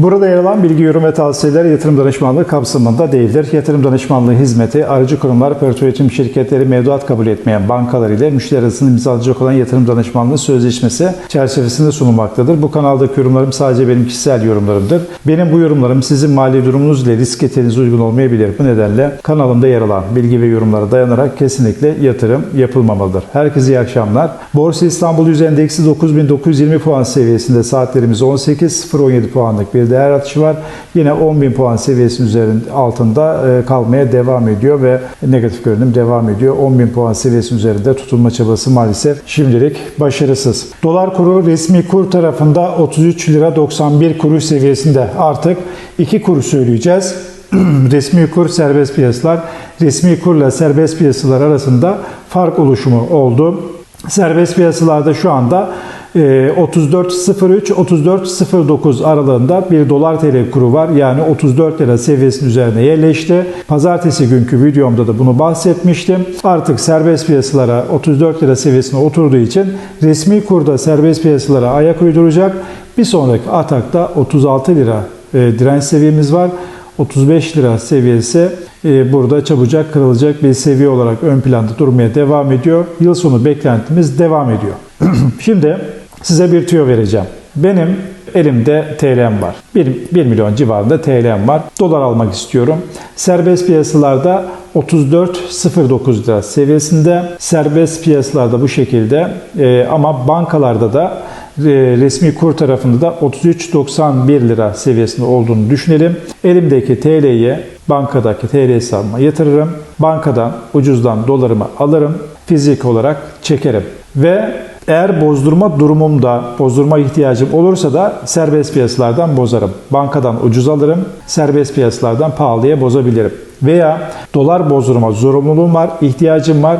Burada yer alan bilgi, yorum ve tavsiyeler yatırım danışmanlığı kapsamında değildir. Yatırım danışmanlığı hizmeti aracı kurumlar, yönetim şirketleri mevduat kabul etmeyen bankalar ile müşteri arasında imzalayacak olan yatırım danışmanlığı sözleşmesi çerçevesinde sunulmaktadır. Bu kanaldaki yorumlarım sadece benim kişisel yorumlarımdır. Benim bu yorumlarım sizin mali durumunuz ile risk etinize uygun olmayabilir. Bu nedenle kanalımda yer alan bilgi ve yorumlara dayanarak kesinlikle yatırım yapılmamalıdır. Herkese iyi akşamlar. Borsa İstanbul Yüz Endeksi 9920 puan seviyesinde saatlerimiz 18.017 puanlık bir değer artışı var. Yine 10.000 puan seviyesinin üzerinde altında e, kalmaya devam ediyor ve negatif görünüm devam ediyor. 10.000 puan seviyesinin üzerinde tutulma çabası maalesef şimdilik başarısız. Dolar kuru resmi kur tarafında 33 lira 91 kuruş seviyesinde artık 2 kuru söyleyeceğiz. resmi kur serbest piyasalar, resmi kurla serbest piyasalar arasında fark oluşumu oldu. Serbest piyasalarda şu anda 34.03-34.09 aralığında bir dolar TL kuru var. Yani 34 lira seviyesinin üzerine yerleşti. Pazartesi günkü videomda da bunu bahsetmiştim. Artık serbest piyasalara 34 lira seviyesine oturduğu için resmi kurda serbest piyasalara ayak uyduracak. Bir sonraki atakta 36 lira e, direnç seviyemiz var. 35 lira seviyesi e, burada çabucak kırılacak bir seviye olarak ön planda durmaya devam ediyor. Yıl sonu beklentimiz devam ediyor. Şimdi size bir tüyo vereceğim. Benim elimde TL'm var. 1, 1 milyon civarında TL'm var. Dolar almak istiyorum. Serbest piyasalarda 34.09 lira seviyesinde. Serbest piyasalarda bu şekilde e, ama bankalarda da e, resmi kur tarafında da 33.91 lira seviyesinde olduğunu düşünelim. Elimdeki TL'yi bankadaki TL hesabıma yatırırım. Bankadan ucuzdan dolarımı alırım. Fizik olarak çekerim. Ve eğer bozdurma durumumda, bozdurma ihtiyacım olursa da serbest piyasalardan bozarım. Bankadan ucuz alırım, serbest piyasalardan pahalıya bozabilirim. Veya dolar bozdurma zorunluluğum var, ihtiyacım var.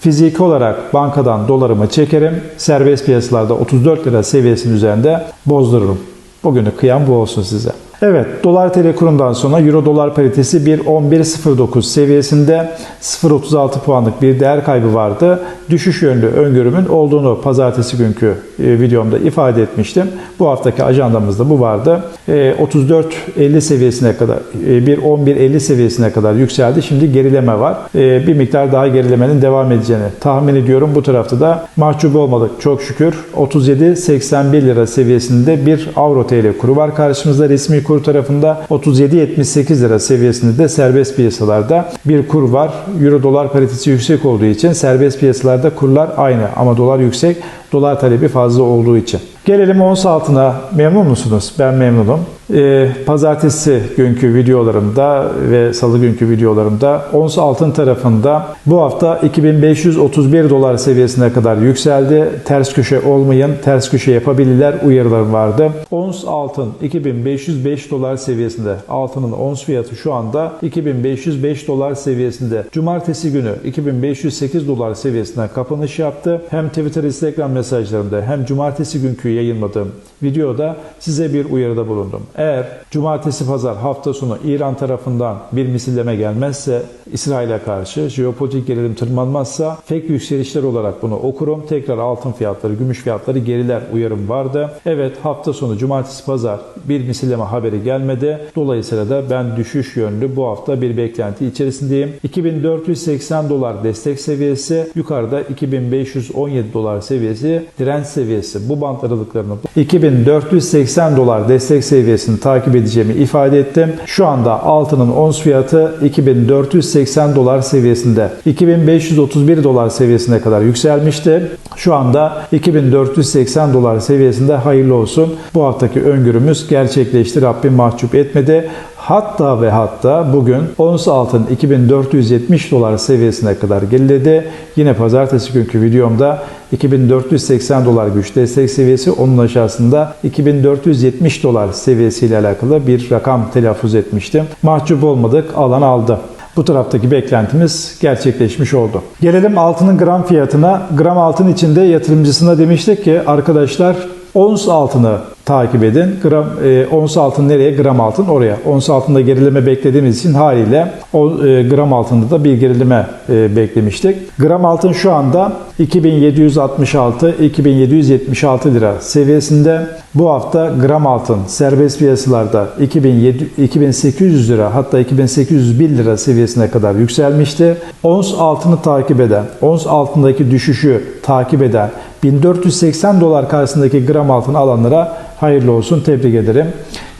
Fiziki olarak bankadan dolarımı çekerim, serbest piyasalarda 34 lira seviyesinin üzerinde bozdururum. Bugünü kıyam bu olsun size. Evet, dolar TL kurundan sonra euro dolar paritesi 1.1109 seviyesinde 0.36 puanlık bir değer kaybı vardı. Düşüş yönlü öngörümün olduğunu pazartesi günkü e, videomda ifade etmiştim. Bu haftaki ajandamızda bu vardı. E, 34.50 seviyesine kadar, e, 1.11.50 seviyesine kadar yükseldi. Şimdi gerileme var. E, bir miktar daha gerilemenin devam edeceğini tahmin ediyorum. Bu tarafta da mahcup olmadık çok şükür. 37.81 lira seviyesinde bir Avro TL kuru var karşımızda resmi kur tarafında 37.78 lira seviyesinde de serbest piyasalarda bir kur var. Euro dolar paritesi yüksek olduğu için serbest piyasalarda kurlar aynı ama dolar yüksek. Dolar talebi fazla olduğu için. Gelelim ons altına. Memnun musunuz? Ben memnunum. Ee, pazartesi günkü videolarımda ve salı günkü videolarımda ons altın tarafında bu hafta 2531 dolar seviyesine kadar yükseldi. Ters köşe olmayın, ters köşe yapabilirler uyarılarım vardı. Ons altın 2505 dolar seviyesinde. Altının ons fiyatı şu anda 2505 dolar seviyesinde. Cumartesi günü 2508 dolar seviyesinden kapanış yaptı. Hem Twitter, Instagram mesajlarımda hem cumartesi günkü yayınladığım videoda size bir uyarıda bulundum. Eğer cumartesi pazar hafta sonu İran tarafından bir misilleme gelmezse İsrail'e karşı jeopolitik gerilim tırmanmazsa fake yükselişler olarak bunu okurum. Tekrar altın fiyatları, gümüş fiyatları geriler uyarım vardı. Evet hafta sonu cumartesi pazar bir misilleme haberi gelmedi. Dolayısıyla da ben düşüş yönlü bu hafta bir beklenti içerisindeyim. 2480 dolar destek seviyesi, yukarıda 2517 dolar seviyesi direnç seviyesi. Bu bant aralıklarını 2480 dolar destek seviyesini takip edeceğimi ifade ettim. Şu anda altının ons fiyatı 2480 dolar seviyesinde. 2531 dolar seviyesine kadar yükselmişti. Şu anda 2480 dolar seviyesinde hayırlı olsun. Bu haftaki öngörümüz gerçekleşti. Rabbim mahcup etmedi. Hatta ve hatta bugün ons altın 2470 dolar seviyesine kadar geriledi. Yine pazartesi günkü videomda 2480 dolar güç destek seviyesi onun aşağısında 2470 dolar seviyesiyle alakalı bir rakam telaffuz etmiştim. Mahcup olmadık, alan aldı. Bu taraftaki beklentimiz gerçekleşmiş oldu. Gelelim altının gram fiyatına. Gram altın içinde yatırımcısına demiştik ki arkadaşlar ons altını takip edin. Gram, e, ons altın nereye? Gram altın oraya. Ons altında gerileme beklediğimiz için haliyle o e, gram altında da bir gerileme e, beklemiştik. Gram altın şu anda 2766-2776 lira seviyesinde. Bu hafta gram altın serbest piyasalarda 2700 2800 lira hatta 2801 lira seviyesine kadar yükselmişti. Ons altını takip eden, ons altındaki düşüşü takip eden 1480 dolar karşısındaki gram altın alanlara hayırlı olsun. Tebrik ederim.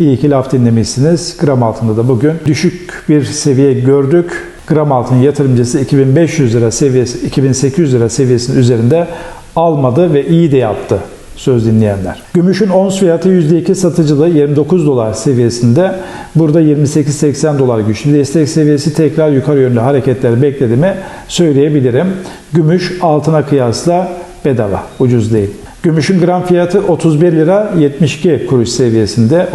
İyi ki laf dinlemişsiniz. Gram altında da bugün düşük bir seviye gördük. Gram altın yatırımcısı 2500 lira seviyesi, 2800 lira seviyesinin üzerinde almadı ve iyi de yaptı söz dinleyenler. Gümüşün ons fiyatı %2 satıcılığı 29 dolar seviyesinde. Burada 28-80 dolar güçlü destek seviyesi tekrar yukarı yönlü hareketler beklediğimi söyleyebilirim. Gümüş altına kıyasla bedava, ucuz değil. Gümüşün gram fiyatı 31 lira 72 kuruş seviyesinde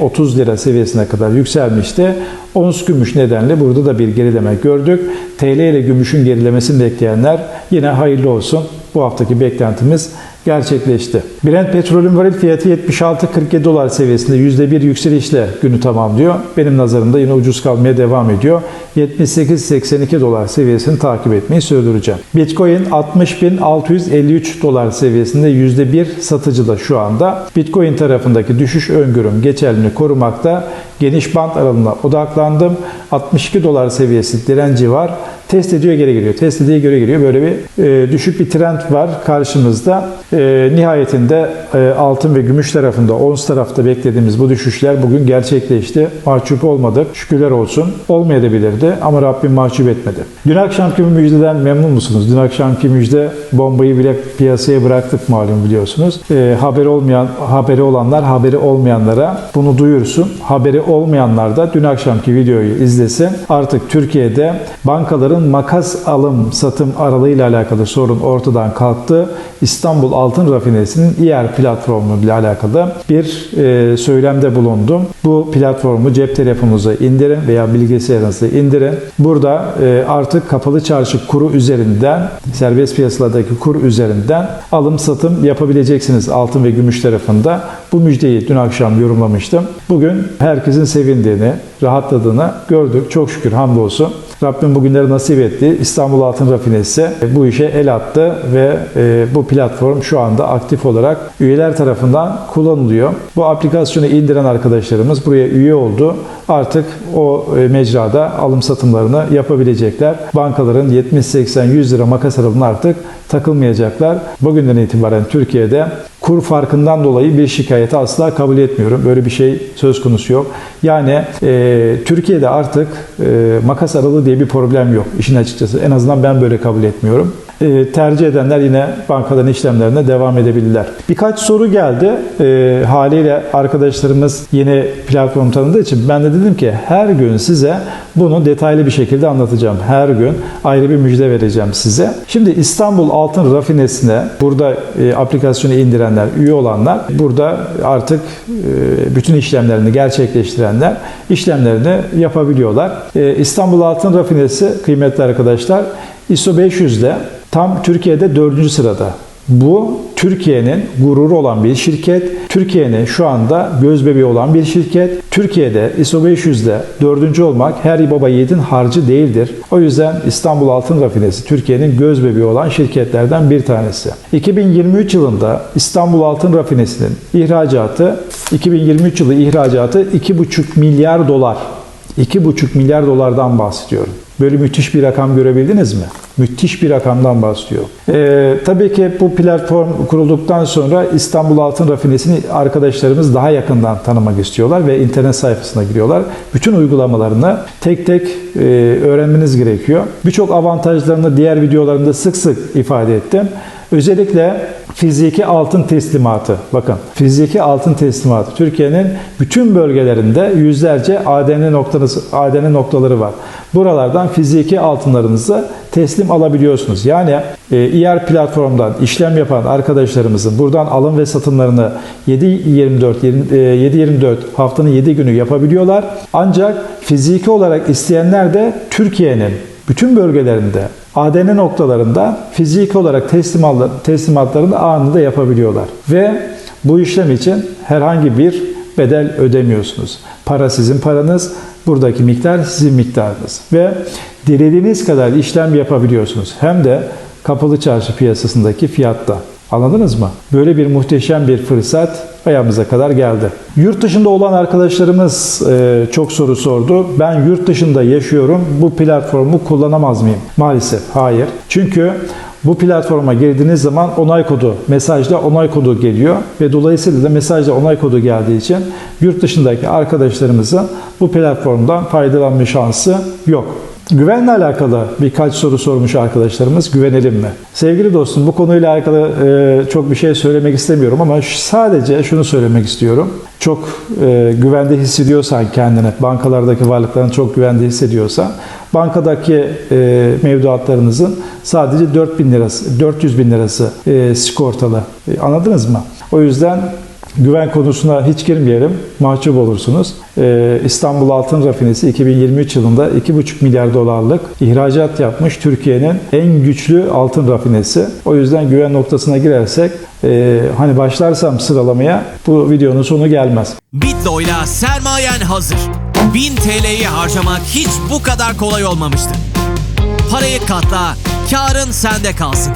32-30 lira seviyesine kadar yükselmişti. Ons gümüş nedenle burada da bir gerileme gördük. TL ile gümüşün gerilemesini bekleyenler yine hayırlı olsun. Bu haftaki beklentimiz gerçekleşti. Brent petrolün varil fiyatı 76-47 dolar seviyesinde %1 yükselişle günü tamamlıyor. Benim nazarımda yine ucuz kalmaya devam ediyor. 78-82 dolar seviyesini takip etmeyi sürdüreceğim. Bitcoin 60.653 dolar seviyesinde %1 satıcıda şu anda. Bitcoin tarafındaki düşüş öngörüm geçerliliğini korumakta. Geniş band aralığına odaklandım. 62 dolar seviyesi direnci var. Test ediyor geri geliyor. Test ediyor geri geliyor. Böyle bir e, düşük bir trend var karşımızda. E, nihayetinde e, altın ve gümüş tarafında, ons tarafta beklediğimiz bu düşüşler bugün gerçekleşti. Mahcup olmadık. Şükürler olsun. Olmayabilirdi ama Rabbim mahcup etmedi. Dün akşamki müjdeden memnun musunuz? Dün akşamki müjde bombayı bile piyasaya bıraktık malum biliyorsunuz. E, haberi olmayan, haberi olanlar haberi olmayanlara bunu duyursun. Haberi olmayanlar da dün akşamki videoyu izlesin. Artık Türkiye'de bankaların makas alım satım aralığıyla alakalı sorun ortadan kalktı. İstanbul Altın Rafinerisi'nin İER platformu ile alakalı bir e, söylemde bulundum. Bu platformu cep telefonunuza indirin veya bilgisayarınıza indirin. Burada e, artık kapalı çarşı kuru üzerinden, serbest piyasalardaki kur üzerinden alım satım yapabileceksiniz altın ve gümüş tarafında. Bu müjdeyi dün akşam yorumlamıştım. Bugün herkesin sevindiğini, rahatladığını gördük. Çok şükür hamdolsun. Rabbim bugünleri nasip etti. İstanbul Altın Rafinesi bu işe el attı ve e, bu platform şu anda aktif olarak üyeler tarafından kullanılıyor. Bu aplikasyonu indiren arkadaşlarımız buraya üye oldu. Artık o e, mecrada alım satımlarını yapabilecekler. Bankaların 70, 80, 100 lira makas aralığına artık takılmayacaklar. Bugünden itibaren Türkiye'de kur farkından dolayı bir şikayeti asla kabul etmiyorum. Böyle bir şey söz konusu yok. Yani e, Türkiye'de artık e, makas aralığı diye bir problem yok işin açıkçası. En azından ben böyle kabul etmiyorum. E, tercih edenler yine bankaların işlemlerine devam edebilirler. Birkaç soru geldi. E, haliyle arkadaşlarımız yeni platform tanıdığı için ben de dedim ki her gün size bunu detaylı bir şekilde anlatacağım. Her gün ayrı bir müjde vereceğim size. Şimdi İstanbul Altın Rafinesi'ne burada e, aplikasyonu indirenler, üye olanlar burada artık e, bütün işlemlerini gerçekleştirenler işlemlerini yapabiliyorlar. İstanbul Altın Rafinesi kıymetli arkadaşlar ISO 500'de tam Türkiye'de 4. sırada. Bu Türkiye'nin gururu olan bir şirket. Türkiye'nin şu anda göz bebeği olan bir şirket. Türkiye'de ISO 500'de dördüncü olmak her baba yiğidin harcı değildir. O yüzden İstanbul Altın Rafinesi Türkiye'nin göz bebeği olan şirketlerden bir tanesi. 2023 yılında İstanbul Altın Rafinesi'nin ihracatı 2023 yılı ihracatı 2,5 milyar dolar. 2,5 milyar dolardan bahsediyorum. Böyle müthiş bir rakam görebildiniz mi? Müthiş bir rakamdan bahsediyor. Ee, tabii ki bu platform kurulduktan sonra İstanbul Altın Rafinesi'ni arkadaşlarımız daha yakından tanımak istiyorlar ve internet sayfasına giriyorlar. Bütün uygulamalarını tek tek e, öğrenmeniz gerekiyor. Birçok avantajlarını diğer videolarımda sık sık ifade ettim. Özellikle fiziki altın teslimatı. Bakın fiziki altın teslimatı. Türkiye'nin bütün bölgelerinde yüzlerce ADN noktanız, ADN noktaları var. Buralardan fiziki altınlarınızı teslim alabiliyorsunuz. Yani e, ER platformdan işlem yapan arkadaşlarımızın buradan alım ve satımlarını 7-24 7-24 haftanın 7 günü yapabiliyorlar. Ancak fiziki olarak isteyenler de Türkiye'nin bütün bölgelerinde ADN noktalarında fiziki olarak teslimatlar, teslimatlarını anında yapabiliyorlar. Ve bu işlem için herhangi bir bedel ödemiyorsunuz. Para sizin paranız, buradaki miktar sizin miktarınız. Ve dilediğiniz kadar işlem yapabiliyorsunuz. Hem de kapalı çarşı piyasasındaki fiyatta. Anladınız mı? Böyle bir muhteşem bir fırsat ayağımıza kadar geldi. Yurt dışında olan arkadaşlarımız e, çok soru sordu. Ben yurt dışında yaşıyorum. Bu platformu kullanamaz mıyım? Maalesef hayır. Çünkü bu platforma girdiğiniz zaman onay kodu, mesajda onay kodu geliyor ve dolayısıyla da mesajda onay kodu geldiği için yurt dışındaki arkadaşlarımızın bu platformdan faydalanma şansı yok. Güvenle alakalı birkaç soru sormuş arkadaşlarımız. Güvenelim mi? Sevgili dostum bu konuyla alakalı e, çok bir şey söylemek istemiyorum ama sadece şunu söylemek istiyorum. Çok e, güvende hissediyorsan kendini, bankalardaki varlıklarını çok güvende hissediyorsan, bankadaki e, mevduatlarınızın sadece 4000 lirası, 400 bin lirası e, sigortalı. E, anladınız mı? O yüzden Güven konusuna hiç girmeyelim, mahcup olursunuz. Ee, İstanbul Altın Rafinesi 2023 yılında 2,5 milyar dolarlık ihracat yapmış Türkiye'nin en güçlü altın rafinesi. O yüzden güven noktasına girersek, e, hani başlarsam sıralamaya bu videonun sonu gelmez. Bitlo'yla sermayen hazır. 1000 TL'yi harcamak hiç bu kadar kolay olmamıştı. Parayı katla, karın sende kalsın.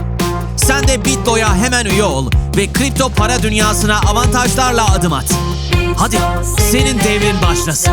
Sen de Bitlo'ya hemen üye ol ve kripto para dünyasına avantajlarla adım at. Hadi senin devrin başlasın.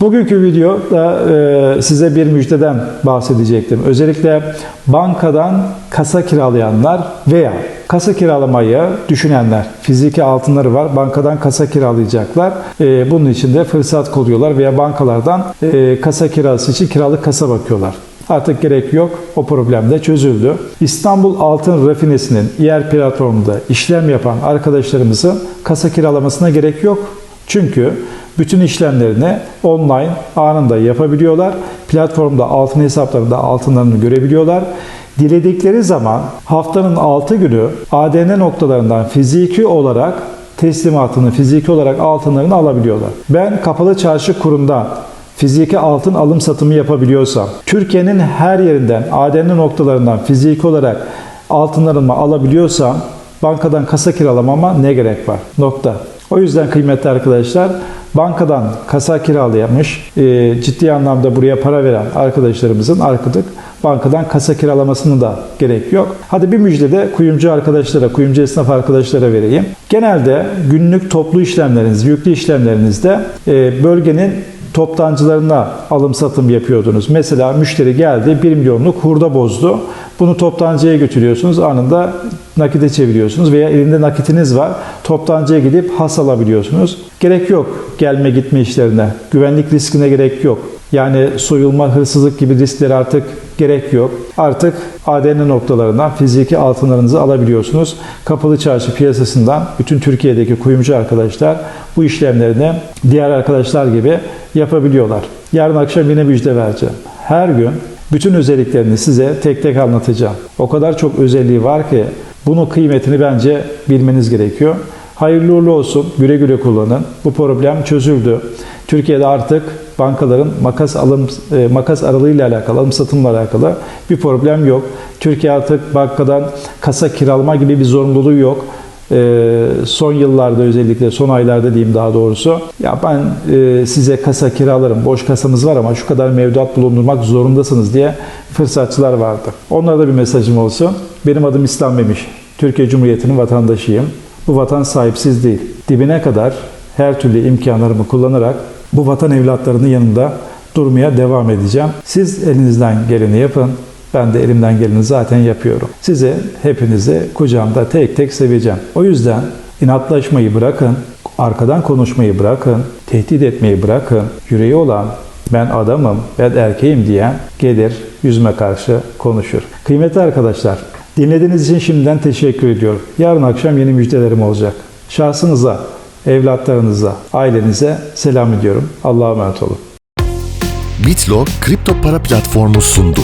Bugünkü videoda e, size bir müjdeden bahsedecektim. Özellikle bankadan kasa kiralayanlar veya kasa kiralamayı düşünenler, fiziki altınları var, bankadan kasa kiralayacaklar. E, bunun için de fırsat kolluyorlar veya bankalardan e, kasa kirası için kiralık kasa bakıyorlar. Artık gerek yok. O problem de çözüldü. İstanbul Altın Rafinesi'nin yer platformunda işlem yapan arkadaşlarımızın kasa kiralamasına gerek yok. Çünkü bütün işlemlerini online anında yapabiliyorlar. Platformda altın hesaplarında altınlarını görebiliyorlar. Diledikleri zaman haftanın 6 günü ADN noktalarından fiziki olarak teslimatını, fiziki olarak altınlarını alabiliyorlar. Ben kapalı çarşı kurundan fiziki altın alım satımı yapabiliyorsam, Türkiye'nin her yerinden ADN noktalarından fiziki olarak altınlarımı alabiliyorsam bankadan kasa kiralamama ne gerek var? Nokta. O yüzden kıymetli arkadaşlar bankadan kasa kiralayamış, e, ciddi anlamda buraya para veren arkadaşlarımızın artık bankadan kasa kiralamasını da gerek yok. Hadi bir müjde de kuyumcu arkadaşlara, kuyumcu esnaf arkadaşlara vereyim. Genelde günlük toplu işlemleriniz, yüklü işlemlerinizde e, bölgenin toptancılarına alım satım yapıyordunuz. Mesela müşteri geldi 1 milyonluk hurda bozdu. Bunu toptancıya götürüyorsunuz. Anında nakite çeviriyorsunuz veya elinde nakitiniz var. Toptancıya gidip has alabiliyorsunuz. Gerek yok gelme gitme işlerine. Güvenlik riskine gerek yok. Yani soyulma, hırsızlık gibi risklere artık gerek yok. Artık ADN noktalarından fiziki altınlarınızı alabiliyorsunuz. Kapalı çarşı piyasasından bütün Türkiye'deki kuyumcu arkadaşlar bu işlemlerini diğer arkadaşlar gibi yapabiliyorlar. Yarın akşam yine müjde vereceğim. Her gün bütün özelliklerini size tek tek anlatacağım. O kadar çok özelliği var ki bunun kıymetini bence bilmeniz gerekiyor. Hayırlı uğurlu olsun. Güle güle kullanın. Bu problem çözüldü. Türkiye'de artık bankaların makas alım e, makas aralığıyla alakalı, alım satımla alakalı bir problem yok. Türkiye artık bankadan kasa kiralama gibi bir zorunluluğu yok. E, son yıllarda özellikle son aylarda diyeyim daha doğrusu ya ben e, size kasa kiralarım boş kasamız var ama şu kadar mevduat bulundurmak zorundasınız diye fırsatçılar vardı. Onlara da bir mesajım olsun. Benim adım İslam Memiş. Türkiye Cumhuriyeti'nin vatandaşıyım. Bu vatan sahipsiz değil. Dibine kadar her türlü imkanlarımı kullanarak bu vatan evlatlarının yanında durmaya devam edeceğim. Siz elinizden geleni yapın. Ben de elimden geleni zaten yapıyorum. Sizi hepinizi kucağımda tek tek seveceğim. O yüzden inatlaşmayı bırakın, arkadan konuşmayı bırakın, tehdit etmeyi bırakın. Yüreği olan ben adamım, ben erkeğim diyen gelir yüzüme karşı konuşur. Kıymetli arkadaşlar, dinlediğiniz için şimdiden teşekkür ediyorum. Yarın akşam yeni müjdelerim olacak. Şahsınıza, evlatlarınıza, ailenize selam ediyorum. Allah'a emanet olun. Bitlo kripto para platformu sundu.